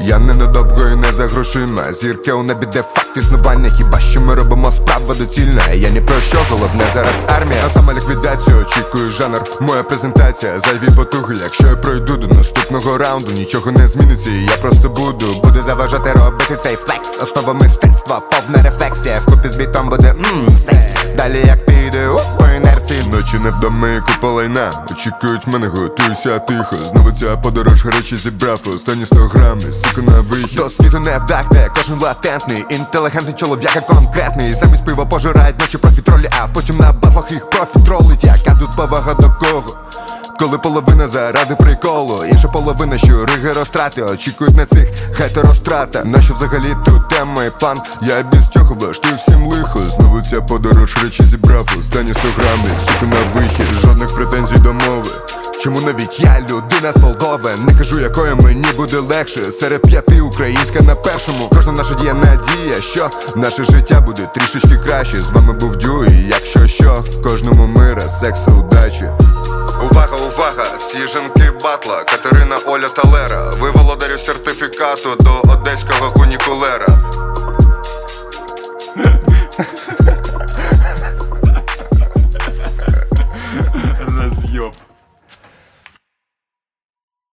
Я ненадовго і не за грошима. Зірки у небі де факт існування. Хіба що ми робимо справа доцільна? Я ні про що, головне зараз армія. А саме ліквідацію очікую жанр. Моя презентація, зайві потуги. Якщо я пройду до наступного раунду, нічого не зміниться, і я просто буду. Буде заважати робити цей флекс. Основа мистецтва, повна рефлексія. Вкупі з бітом буде мм, секс. Далі як піде Ночі не вдома і купа лайна. Очікують мене, готуйся тихо. Знову ця подорож речі зібрав. Останні 100 грамів, сука на вихід. До світу не вдахне, кожен латентний, інтелігентний чолов'яка конкретний. Замість пива пожирають ночі профітролі, а потім на батлах їх профітролить. Яка тут повага до кого? Коли половина заради приколу, інша половина, що риги розтрати, очікують на цих хетерострата. Нащо взагалі тут і план? Я без цього влаштую всім лихо. Знову ця подорож речі зібрав останні 100 грамів, сука на вихід, жодних претензій до мови. Чому навіть я людина з Молдови Не кажу, якою мені буде легше Серед п'яти українська на першому Кожна наша дія надія, що наше життя буде трішечки краще. З вами був Дю, і якщо що, кожному мира, сексу, удачі. Увага, увага! Всі жінки батла, Катерина Оля Талера. Ви цитату до одеського кунікулера.